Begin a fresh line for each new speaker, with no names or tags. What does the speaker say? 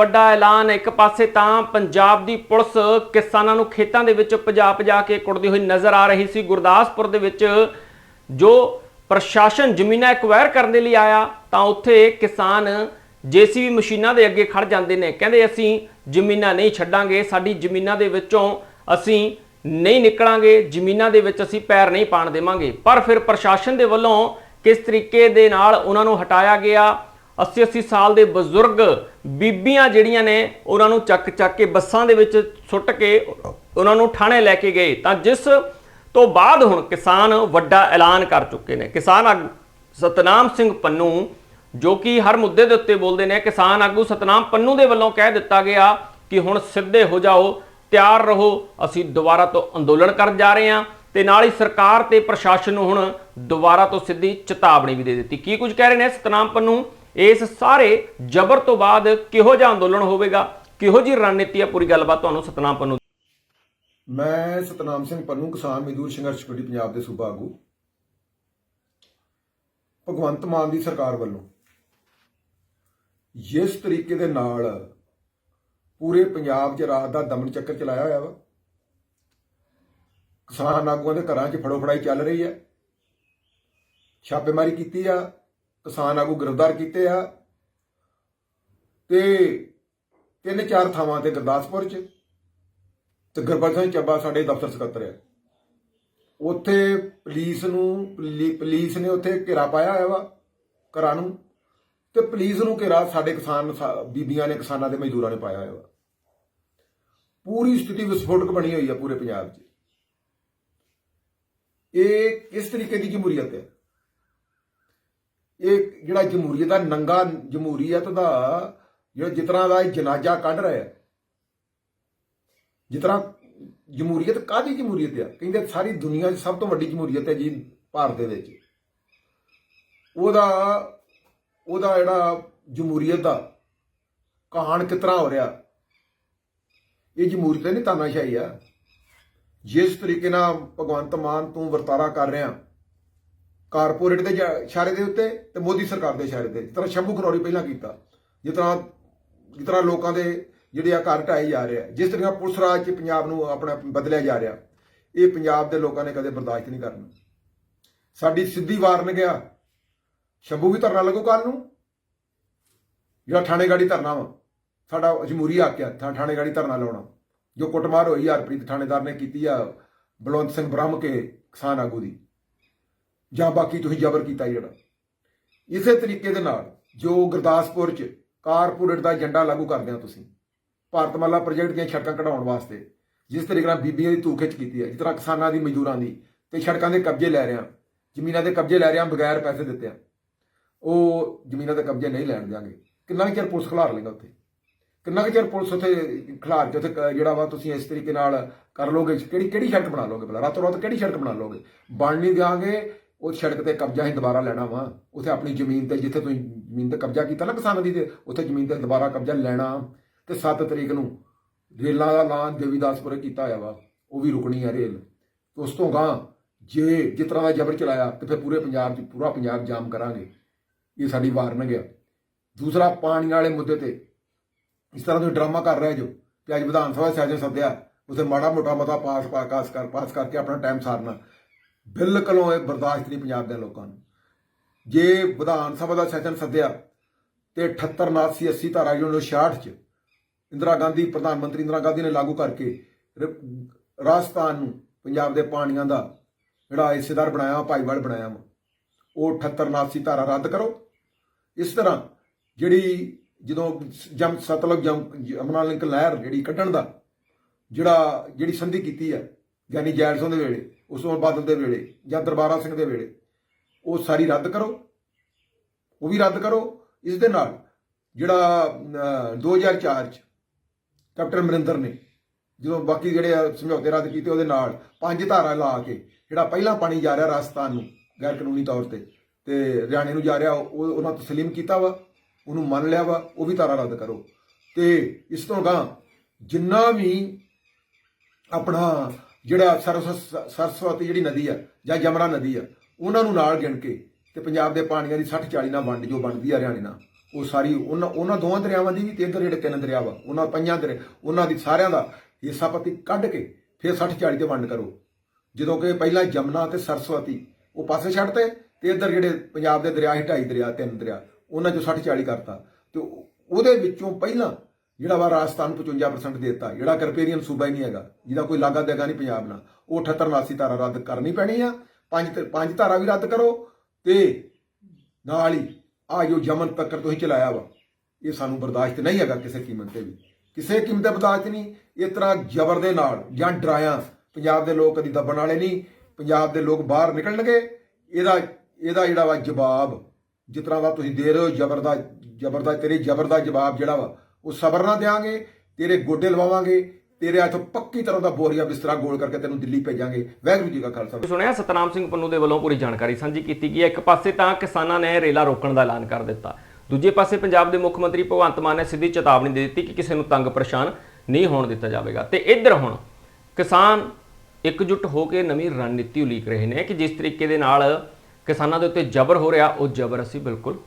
ਵੱਡਾ ਐਲਾਨ ਇੱਕ ਪਾਸੇ ਤਾਂ ਪੰਜਾਬ ਦੀ ਪੁਲਿਸ ਕਿਸਾਨਾਂ ਨੂੰ ਖੇਤਾਂ ਦੇ ਵਿੱਚ ਭਜਾ ਭਜਾ ਕੇ ਕੁੱਟਦੀ ਹੋਈ ਨਜ਼ਰ ਆ ਰਹੀ ਸੀ। ਗੁਰਦਾਸਪੁਰ ਦੇ ਵਿੱਚ ਜੋ ਪ੍ਰਸ਼ਾਸਨ ਜ਼ਮੀਨਾਂ ਐਕਵਾਇਰ ਕਰਨ ਦੇ ਲਈ ਆਇਆ, ਤਾਂ ਉੱਥੇ ਕਿਸਾਨ ਜੀਸੀਬੀ ਮਸ਼ੀਨਾਂ ਦੇ ਅੱਗੇ ਖੜ ਜਾਂਦੇ ਨੇ। ਕਹਿੰਦੇ, ਅਸੀਂ ਜ਼ਮੀਨਾਂ ਨਹੀਂ ਛੱਡਾਂਗੇ, ਸਾਡੀ ਜ਼ਮੀਨਾਂ ਦੇ ਵਿੱਚੋਂ ਅਸੀਂ ਨਹੀਂ ਨਿਕਲਾਂਗੇ, ਜ਼ਮੀਨਾਂ ਦੇ ਵਿੱਚ ਅਸੀਂ ਪੈਰ ਨਹੀਂ ਪਾਣ ਦੇਵਾਂਗੇ। ਪਰ ਫਿਰ ਪ੍ਰਸ਼ਾਸਨ ਦੇ ਵੱਲੋਂ ਕਿਸ ਤਰੀਕੇ ਦੇ ਨਾਲ ਉਹਨਾਂ ਨੂੰ ਹਟਾਇਆ ਗਿਆ? 80 80 ਸਾਲ ਦੇ ਬਜ਼ੁਰਗ ਬੀਬੀਆਂ ਜਿਹੜੀਆਂ ਨੇ, ਉਹਨਾਂ ਨੂੰ ਚੱਕ ਚੱਕ ਕੇ ਬੱਸਾਂ ਦੇ ਵਿੱਚ ਸੁੱਟ ਕੇ ਉਹਨਾਂ ਨੂੰ ਥਾਣੇ ਲੈ ਕੇ ਗਏ। ਤਾਂ ਜਿਸ ਤੋਂ ਬਾਅਦ ਹੁਣ ਕਿਸਾਨ ਵੱਡਾ ਐਲਾਨ ਕਰ ਚੁੱਕੇ ਨੇ। ਕਿਸਾਨ ਆਗੂ ਸਤਨਾਮ ਸਿੰਘ ਪੰਨੂ, ਜੋ ਕਿ ਹਰ ਮੁੱਦੇ ਦੇ ਉੱਤੇ ਬੋਲਦੇ ਨੇ, ਕਿਸਾਨ ਆਗੂ ਸਤਨਾਮ ਪੰਨੂ ਦੇ ਵੱਲੋਂ ਕਹਿ ਦਿੱਤਾ ਗਿਆ ਕਿ ਹੁਣ ਸਿੱਧੇ ਹੋ ਜਾਓ, ਤਿਆਰ ਰਹੋ, ਅਸੀਂ ਦੁਬਾਰਾ ਤੋਂ ਅੰਦੋਲਨ ਕਰਨ ਜਾ ਰਹੇ ਹਾਂ ਤੇ ਨਾਲ ਹੀ ਸਰਕਾਰ ਤੇ ਪ੍ਰਸ਼ਾਸਨ ਨੂੰ ਹੁਣ ਦੁਬਾਰਾ ਤੋਂ ਸਿੱਧੀ ਚੇਤਾਵਨੀ ਵੀ ਦੇ ਦਿੱਤੀ। ਕੀ ਕੁਝ ਕਹਿ ਰਹੇ ਨੇ ਸਤਨਾਮ ਪੰਨੂ? ਇਸ ਸਾਰੇ ਜ਼ਬਰ ਤੋਂ ਬਾਅਦ ਕਿਹੋ ਜਿਹਾ ਅੰਦੋਲਨ ਹੋਵੇਗਾ? ਕਿਹੋ ਜੀ ਰਣਨੀਤੀ ਹੈ ਪੂਰੀ ਗੱਲਬਾਤ ਤੁਹਾਨੂੰ ਸਤਨਾਮ ਪੰਨੂ
ਮੈਂ ਸਤਨਾਮ ਸਿੰਘ ਪੰਨੂ, ਕਿਸਾਨ ਮਜ਼ਦੂਰ ਸੰਘਰਸ਼ ਕਮੇਟੀ, ਪੰਜਾਬ ਦੇ ਸੂਬਾ ਆਗੂ। ਭਗਵੰਤ ਮਾਨ ਦੀ ਸਰਕਾਰ ਵੱਲੋਂ ਜਿਸ ਤਰੀਕੇ ਦੇ ਨਾਲ ਪੂਰੇ ਪੰਜਾਬ 'ਚ ਰਾਤ ਦਾ ਦਮਨ ਚੱਕਰ ਚਲਾਇਆ ਹੋਇਆ ਵਾ, ਕਿਸਾਨ ਆਗੂਆਂ ਦੇ ਘਰਾਂ 'ਚ ਫੜੋ ਫੜਾਈ ਚੱਲ ਰਹੀ ਹੈ ਛਾਪੇਮਾਰੀ ਕੀਤੀ ਆ ਕਿਸਾਨ ਆਗੂ ਗ੍ਰਿਫਤਾਰ ਕੀਤੇ ਆ ਤੇ ਤਿੰਨ ਚਾਰ ਥਾਵਾਂ ਤੇ ਗੁਰਦਾਸਪੁਰ 'ਚ ਤੇ ਗੁਰਬਖਸ਼ ਸਿੰਘ ਚੱਬਾ ਸਾਡੇ ਦਫ਼ਤਰ ਸਕੱਤਰ ਹੈ ਉੱਥੇ ਪੁਲਿਸ ਨੂੰ, ਪੁਲੀ- ਪੁਲਿਸ ਨੇ ਉੱਥੇ ਘੇਰਾ ਪਾਇਆ ਹੋਇਆ ਵਾ, ਘਰਾਂ ਨੂੰ, ਤੇ ਪੁਲਿਸ ਨੂੰ ਘੇਰਾ ਸਾਡੇ ਕਿਸਾਨ ਬੀਬੀਆਂ ਨੇ, ਕਿਸਾਨਾਂ ਦੇ ਮਜ਼ਦੂਰਾਂ ਨੇ ਪਾਇਆ ਹੋਇਆ ਵਾ। ਪੂਰੀ ਸਥਿਤੀ ਵਿਸਫੋਟਕ ਬਣੀ ਹੋਈ ਹੈ ਪੂਰੇ ਪੰਜਾਬ 'ਚ। ਇਹ ਕਿਸ ਤਰੀਕੇ ਦੀ ਜਮਹੂਰੀਅਤ ਹੈ? ਇਹ ਜਿਹੜਾ ਜਮਹੂਰੀਅਤ ਦਾ ਨੰਗਾ ਜਮਹੂਰੀਅਤ ਦਾ ਜਿਹੜਾ ਜਿਸ ਤਰ੍ਹਾਂ ਦਾ ਇਹ ਜਨਾਜ਼ਾ ਕੱਢ ਰਿਹਾ ਹੈ ਜਿਸ ਤਰ੍ਹਾਂ ਜਮਹੂਰੀਅਤ ਕਾਦੀ ਜਮਹੂਰੀਅਤ ਆ? ਕਹਿੰਦੇ ਸਾਰੀ ਦੁਨੀਆ 'ਚ ਸਭ ਤੋਂ ਵੱਡੀ ਜਮਹੂਰੀਅਤ ਹੈ ਜੀ ਭਾਰਤ ਦੇ ਵਿੱਚ। ਉਹਦਾ ਉਹਦਾ ਜਿਹੜਾ ਜਮਹੂਰੀਅਤ ਦਾ ਕਹਾਣ ਕਿਤਰਾ ਹੋ ਰਿਹਾ? ਇਹ ਜਮਹੂਰੀਅਤ ਨਹੀਂ ਤਾਨਾਸ਼ਾਹੀ ਆ। ਜਿਸ ਤਰੀਕੇ ਨਾਲ ਭਗਵੰਤ ਮਾਨ ਤੂੰ ਵਰਤਾਰਾ ਕਰ ਰਿਹਾ ਕਾਰਪੋਰੇਟ ਦੇ ਜਾ- ਇਸ਼ਾਰੇ ਦੇ ਉੱਤੇ ਤੇ ਮੋਦੀ ਸਰਕਾਰ ਦੇ ਇਸ਼ਾਰੇ ਤੇ ਜਿਸ ਤਰ੍ਹਾਂ ਸ਼ੰਭੂ ਖਨੌਰੀ ਪਹਿਲਾਂ ਕੀਤਾ। ਜਿਸ ਤਰ੍ਹਾਂ ਜਿਸ ਤਰ੍ਹਾਂ ਲੋਕਾਂ ਦੇ ਜਿਹੜੇ ਆ ਘਰ ਢਾਏ ਜਾ ਰਹੇ ਆ। ਜਿਸ ਤਰ੍ਹਾਂ ਪੁਲਿਸ ਰਾਜ ਚ ਪੰਜਾਬ ਨੂੰ ਆਪਣਾ ਬਦਲਿਆ ਜਾ ਰਿਹਾ। ਇਹ ਪੰਜਾਬ ਦੇ ਲੋਕਾਂ ਨੇ ਕਦੇ ਬਰਦਾਸ਼ਤ ਨਹੀਂ ਕਰਨਾ। ਸਾਡੀ ਸਿੱਧੀ ਵਾਰਨ ਗਿਆ ਸ਼ੰਭੂ ਵੀ ਧਰਨਾ ਲੱਗੂ ਕੱਲ ਨੂੰ। ਜਿਹੜਾ ਥਾਣੇ ਗਾੜੀ ਧਰਨਾ ਵਾ, ਸਾਡਾ ਜਮਹੂਰੀ ਆਕਿਆ ਥਾ ਥਾਣੇ ਗਾੜੀ ਧਰਨਾ ਲਾਉਣਾ। ਜੋ ਕੁੱਟਮਾਰ ਹੋਈ ਹਰਪ੍ਰੀਤ, ਥਾਣੇਦਾਰ ਨੇ ਕੀਤੀ ਆ ਬਲਵੰਤ ਸਿੰਘ ਬ੍ਰਹਮ ਕੇ ਕਿਸਾਨ ਆਗੂ ਦੀ। ਜਾਂ ਬਾਕੀ ਤੁਸੀਂ ਜ਼ਬਰ ਕੀਤਾ ਜਿਹੜਾ ਇਸੇ ਤਰੀਕੇ ਦੇ ਨਾਲ ਜੋ ਗੁਰਦਾਸਪੁਰ ਚ ਕਾਰਪੋਰੇਟ ਦਾ ਏਜੰਡਾ ਲਾਗੂ ਕਰਦੇ ਆ ਤੁਸੀਂ, ਭਾਰਤਮਾਲਾ ਪ੍ਰੋਜੈਕਟ ਦੀਆਂ ਸੜਕਾਂ ਕਢਾਉਣ ਵਾਸਤੇ, ਜਿਸ ਤਰੀਕੇ ਨਾਲ ਬੀਬੀਆਂ ਦੀ ਧੂਖਿੱਚ ਕੀਤੀ ਹੈ, ਜਿਸ ਤਰ੍ਹਾਂ ਕਿਸਾਨਾਂ ਦੀ ਮਜ਼ਦੂਰਾਂ ਦੀ, ਤੇ ਸੜਕਾਂ ਦੇ ਕਬਜ਼ੇ ਲੈ ਰਿਆਂ ਜ਼ਮੀਨਾਂ ਦੇ ਕਬਜ਼ੇ ਲੈ ਰਿਆਂ ਬਗੈਰ ਪੈਸੇ ਦਿੱਤੇ ਆ। ਉਹ ਜ਼ਮੀਨਾਂ ਦੇ ਕਬਜ਼ੇ ਨਹੀਂ ਲੈਣ ਦਿਆਂਗੇ। ਕਿੰਨਾ ਕੁ ਚਿਰ ਪੁਲਿਸ ਖਿਲਾਰ ਲੇਗਾ ਉੱਥੇ? ਕਿੰਨਾ ਕੁ ਚਿਰ ਪੁਲਿਸ ਉੱਥੇ ਖਿਲਾਰ ਕੇ ਉੱਥੇ ਜਿਹੜਾ ਵਾ ਤੁਸੀਂ ਇਸ ਤਰੀਕੇ ਨਾਲ ਕਰ ਲੋਗੇ ਕਿਹੜੀ ਕਿਹੜੀ ਸੜਕ ਬਣਾ ਲੋਗੇ ਭਲਾ? ਰਾਤੋਂ ਰਾਤ ਕਿਹੜੀ ਸੜਕ ਬਣਾ ਲੋਗੇ ਬਣਨੀ ਦਿਆਂਗੇ ਉਹ ਸੜਕ ਤੇ ਕਬਜ਼ਾ ਹੀ ਦੁਬਾਰਾ ਲੈਣਾ ਵਾ। ਉੱਥੇ ਆਪਣੀ ਜ਼ਮੀਨ ਤੇ ਜਿੱਥੇ ਤੁਸੀਂ ਜ਼ਮੀਨ ਤੇ ਕਬਜ਼ਾ ਕੀਤਾ ਨਾ ਕਿਸਾਨ ਦੀ ਤੇ, ਉੱਥੇ ਜ਼ਮੀਨ ਤੇ ਦੁਬਾਰਾ ਕਬਜ਼ਾ ਲੈਣਾ। ਤੇ 7 ਤਰੀਕ ਨੂੰ ਰੇਲਾਂ ਦਾ ਐਲਾਨ ਦੇਵੀਦਾਸਪੁਰ ਕੀਤਾ ਹੋਇਆ ਵਾ। ਉਹ ਵੀ ਰੁਕਣੀ ਆ ਰੇਲ। ਉਸ ਤੋਂ ਗਾਂ ਜੇ ਜਿਸ ਤਰ੍ਹਾਂ ਦਾ ਜ਼ਬਰ ਚਲਾਇਆ, ਤੇ ਫਿਰ ਪੂਰੇ ਪੰਜਾਬ 'ਚ, ਪੂਰਾ ਪੰਜਾਬ ਜਾਮ ਕਰਾਂਗੇ। ਇਹ ਸਾਡੀ ਵਾਰਨ ਗਿਆ ਦੂਸਰਾ, ਪਾਣੀ ਵਾਲੇ ਮੁੱਦੇ ਤੇ। ਇਸ ਤਰ੍ਹਾਂ ਤੁਸੀਂ ਡਰਾਮਾ ਕਰ ਰਹੇ ਜੋ, ਕਿ ਅੱਜ ਵਿਧਾਨ ਸਭਾ ਸੈਸ਼ਨ ਸੱਦਿਆ। ਉਸੇ ਮਾੜਾ ਮੋਟਾ ਮਤਾ ਪਾਸ ਪਾਸ ਕਰ, ਪਾਸ ਕਰਕੇ ਆਪਣਾ ਟਾਈਮ ਸਾਰਨਾ। ਬਿਲਕੁਲ ਇਹ ਬਰਦਾਸ਼ਤ ਨਹੀਂ ਪੰਜਾਬ ਦੇ ਲੋਕਾਂ ਨੂੰ। ਜੇ ਵਿਧਾਨ ਸਭਾ ਦਾ ਸੈਸ਼ਨ ਸੱਦਿਆ ਤੇ 78 79 80 ਧਾਰਾ ਜਿਹੜੀ 1966 ਚ ਇੰਦਰਾ ਗਾਂਧੀ, ਪ੍ਰਧਾਨ ਮੰਤਰੀ ਇੰਦਰਾ ਗਾਂਧੀ ਨੇ ਲਾਗੂ ਕਰਕੇ ਰਾਜਸਥਾਨ ਨੂੰ ਪੰਜਾਬ ਦੇ ਪਾਣੀਆਂ ਦਾ ਜਿਹੜਾ ਹਿੱਸੇਦਾਰ ਬਣਾਇਆ, ਭਾਈਵਾਲ ਬਣਾਇਆ ਵਾ, ਉਹ 78 79 ਧਾਰਾ ਰੱਦ ਕਰੋ। ਇਸ ਤਰ੍ਹਾਂ ਜਿਹੜੀ ਜਦੋਂ ਜਮ, ਸਤਲੁਜ ਜਮ ਜਮਨਾ ਲਿੰਕ ਲਹਿਰ ਜਿਹੜੀ ਕੱਢਣ ਦਾ, ਜਿਹੜਾ, ਜਿਹੜੀ ਸੰਧੀ ਕੀਤੀ ਹੈ ਗਿਆਨੀ ਜੈਲ ਦੇ ਵੇਲੇ ਉਸ ਤੋਂ ਬਾਦਲ ਦੇ ਵੇਲੇ ਜਾਂ ਦਰਬਾਰਾ ਸਿੰਘ ਦੇ ਵੇਲੇ ਉਹ ਸਾਰੀ ਰੱਦ ਕਰੋ। ਉਹ ਵੀ ਰੱਦ ਕਰੋ। ਇਸ ਦੇ ਨਾਲ ਜਿਹੜਾ ਅਹ, 2004 ਚ ਕੈਪਟਨ ਅਮਰਿੰਦਰ ਨੇ ਜਦੋਂ ਬਾਕੀ ਜਿਹੜੇ ਆ ਸਮਝੌਤੇ ਰੱਦ ਕੀਤੇ ਉਹਦੇ ਨਾਲ ਪੰਜ ਧਾਰਾ ਲਾ ਕੇ ਜਿਹੜਾ ਪਹਿਲਾਂ ਪਾਣੀ ਜਾ ਰਿਹਾ ਰਾਜਸਥਾਨ ਨੂੰ ਗੈਰ ਕਾਨੂੰਨੀ ਤੌਰ ਤੇ ਤੇ ਹਰਿਆਣੇ ਨੂੰ ਜਾ ਰਿਹਾ ਉਹ ਉਹਨਾਂ ਤਸਲੀਮ ਕੀਤਾ ਵਾ ਉਹਨੂੰ ਮੰਨ ਲਿਆ ਵਾ ਉਹ ਵੀ ਧਾਰਾ ਰੱਦ ਕਰੋ। ਤੇ ਇਸ ਤੋਂ ਗਾਂ ਜਿੰਨਾ ਵੀ ਆਪਣਾ ਜਿਹੜਾ ਸਰਸ- ਸਰਸਵਤੀ ਜਿਹੜੀ ਨਦੀ ਆ, ਜਾਂ ਜਮਰਾ ਨਦੀ ਆ, ਉਹਨਾਂ ਨੂੰ ਨਾਲ ਗਿਣ ਕੇ ਤੇ ਪੰਜਾਬ ਦੇ ਪਾਣੀਆਂ ਦੀ 60 40 ਨਾਲ ਵੰਡ ਜੋ ਬਣਦੀ ਆ ਹਰਿਆਣੇ ਨਾਲ, ਉਹ ਸਾਰੀ ਉਹਨਾਂ ਉਹਨਾਂ ਦੋਵਾਂ ਦਰਿਆਵਾਂ ਦੀ ਵੀ ਤੇ ਇੱਧਰ ਜਿਹੜੇ ਤਿੰਨ ਦਰਿਆ ਵਾ, ਉਹਨਾਂ ਪੰਜਾਂ ਦਰਿਆ, ਉਹਨਾਂ ਦੀ ਸਾਰਿਆਂ ਦਾ ਹਿੱਸਾ ਪੱਤੀ ਕੱਢ ਕੇ ਫਿਰ 60 40 ਤੇ ਵੰਡ ਕਰੋ। ਜਦੋਂ ਕਿ ਪਹਿਲਾਂ ਜਮਨਾ ਤੇ ਸਰਸਵਤੀ, ਉਹ ਪਾਸੇ ਛੱਡਤੇ ਤੇ ਇੱਧਰ ਜਿਹੜੇ ਪੰਜਾਬ ਦੇ ਦਰਿਆ ਸੀ, ਢਾਈ ਦਰਿਆ, ਤਿੰਨ ਦਰਿਆ, ਉਹਨਾਂ ਚੋਂ 60 40 ਕਰਤਾ। ਤੇ ਉਹਦੇ ਵਿੱਚੋਂ ਪਹਿਲਾਂ ਜਿਹੜਾ ਵਾ ਰਾਜਸਥਾਨ ਨੂੰ 55% ਦੇ ਦਿੱਤਾ, ਜਿਹੜਾ ਕਰਪੇਰੀਅਨ ਸੂਬਾ ਹੀ ਨਹੀਂ ਹੈਗਾ, ਜਿਹਦਾ ਕੋਈ ਲਾਗਾ ਦੇਗਾ ਨਹੀਂ ਪੰਜਾਬ ਨਾਲ, ਉਹ 78 79 ਧਾਰਾ ਰੱਦ ਕਰਨੀ ਪੈਣੀ ਆ, ਪੰਜ ਤੇ- ਪੰਜ ਧਾਰਾ ਵੀ ਰੱਦ ਕਰੋ ਤੇ ਨਾਲ ਹੀ ਆ ਜੋ ਜਮਨ ਤੱਕ ਤੁਸੀਂ ਚਲਾਇਆ ਵਾ, ਇਹ ਸਾਨੂੰ ਬਰਦਾਸ਼ਤ ਨਹੀਂ ਹੈਗਾ ਕਿਸੇ ਕੀਮਤ ਤੇ ਵੀ। ਕਿਸੇ ਕੀਮਤ ਤੇ ਬਰਦਾਸ਼ਤ ਨਹੀਂ, ਇਸ ਤਰ੍ਹਾਂ ਜ਼ਬਰ ਦੇ ਨਾਲ ਜਾਂ ਡਰਾਇਆ, ਪੰਜਾਬ ਦੇ ਲੋਕ ਕਦੀ ਦੱਬਣ ਵਾਲੇ ਨਹੀਂ, ਪੰਜਾਬ ਦੇ ਲੋਕ ਬਾਹਰ ਨਿਕਲਣਗੇ, ਇਹਦਾ ਇਹਦਾ ਜਿਹੜਾ ਵਾ ਜਵਾਬ, ਜਿਸ ਤਰ੍ਹਾਂ ਦਾ ਤੁਸੀਂ ਦੇ ਰਹੇ ਹੋ ਜ਼ਬਰ ਦਾ ਜ਼ਬਰ ਦਾ ਤੇਰੇ ਜ਼ਬਰ ਦਾ ਜਵਾਬ ਜਿਹੜਾ ਵਾ ਉਹ ਸਬਰ ਨਾਲ ਦਿਆਂਗੇ, ਤੇਰੇ ਗੋਡੇ ਲਵਾਵਾਂਗੇ, ਤੇਰੇ ਹੱਥ ਪੱਕੀ ਤਰ੍ਹਾਂ ਦਾ ਬੋਰੀਆ ਬਿਸਤਰਾ ਗੋਲ ਕਰਕੇ ਤੈਨੂੰ ਦਿੱਲੀ ਭੇਜਾਂਗੇ। ਵਾਹਿਗੁਰੂ ਜੀ ਕਾ ਖਾਲਸਾ।
ਸੁਣਿਆ ਸਤਨਾਮ ਸਿੰਘ ਪੰਨੂ ਦੇ ਵੱਲੋਂ ਪੂਰੀ ਜਾਣਕਾਰੀ ਸਾਂਝੀ ਕੀਤੀ ਗਈ ਹੈ। ਇੱਕ ਪਾਸੇ ਤਾਂ ਕਿਸਾਨਾਂ ਨੇ ਰੇਲਾ ਰੋਕਣ ਦਾ ਐਲਾਨ ਕਰ ਦਿੱਤਾ। ਦੂਜੇ ਪਾਸੇ ਪੰਜਾਬ ਦੇ ਮੁੱਖ ਮੰਤਰੀ ਭਗਵੰਤ ਮਾਨ ਨੇ ਸਿੱਧੀ ਚੇਤਾਵਨੀ ਦੇ ਦਿੱਤੀ ਕਿ ਕਿਸੇ ਨੂੰ ਤੰਗ ਪਰੇਸ਼ਾਨ ਨਹੀਂ ਹੋਣ ਦਿੱਤਾ ਜਾਵੇਗਾ। ਤੇ ਇੱਧਰ ਹੁਣ ਕਿਸਾਨ ਇਕਜੁੱਟ ਹੋ ਕੇ ਨਵੀਂ ਰਣਨੀਤੀ ਉਲੀਕ ਰਹੇ ਨੇ ਕਿ ਜਿਸ ਤਰੀਕੇ ਦੇ ਨਾਲ ਕਿਸਾਨਾਂ ਦੇ ਉੱਤੇ ਜ਼ਬਰ ਹੋ ਰਿਹਾ, ਉਹ ਜ਼ਬਰ ਅਸੀਂ ਬਿਲਕੁਲ